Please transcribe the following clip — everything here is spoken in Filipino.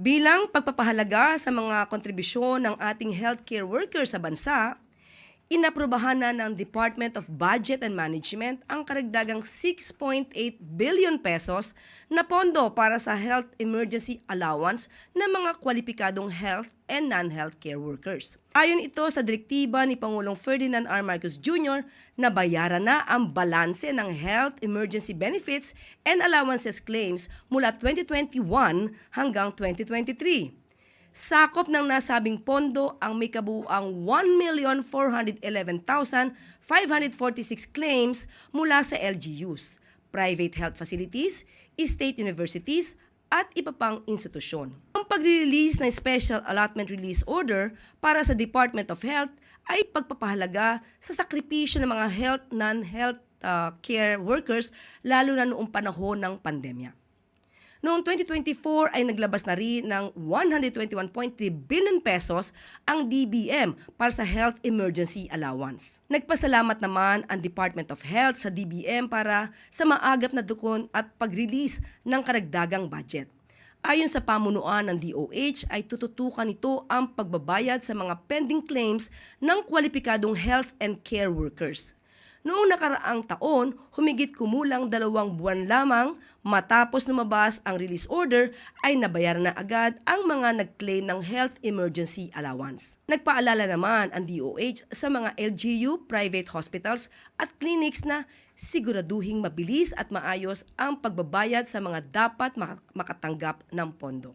Bilang pagpapahalaga sa mga kontribusyon ng ating healthcare workers sa bansa, inaprobahan na ng Department of Budget and Management ang karagdagang 6.8 billion pesos na pondo para sa health emergency allowance ng mga kwalipikadong health and non-healthcare workers. Ayon ito sa direktiba ni Pangulong Ferdinand R. Marcos Jr. na bayaran na ang balanse ng health emergency benefits and allowances claims mula 2021 hanggang 2023. Sakop ng nasabing pondo ang may kabuuang 1,411,546 claims mula sa LGUs, private health facilities, state universities, at iba pang institusyon. Ang pagre-release ng Special Allotment Release Order para sa Department of Health ay pagpapahalaga sa sakripisyo ng mga health, non-health uh, care workers lalo na noong panahon ng pandemya. Noong 2024 ay naglabas na rin ng 121.3 billion pesos ang DBM para sa Health Emergency Allowance. Nagpasalamat naman ang Department of Health sa DBM para sa maagap na dukon at pag-release ng karagdagang budget. Ayon sa pamunuan ng DOH ay tututukan nito ang pagbabayad sa mga pending claims ng kwalipikadong health and care workers. Noong nakaraang taon, humigit kumulang dalawang buwan lamang matapos lumabas ang release order ay nabayaran na agad ang mga nag-claim ng health emergency allowance. Nagpaalala naman ang DOH sa mga LGU, private hospitals at clinics na siguraduhing mabilis at maayos ang pagbabayad sa mga dapat mak- makatanggap ng pondo.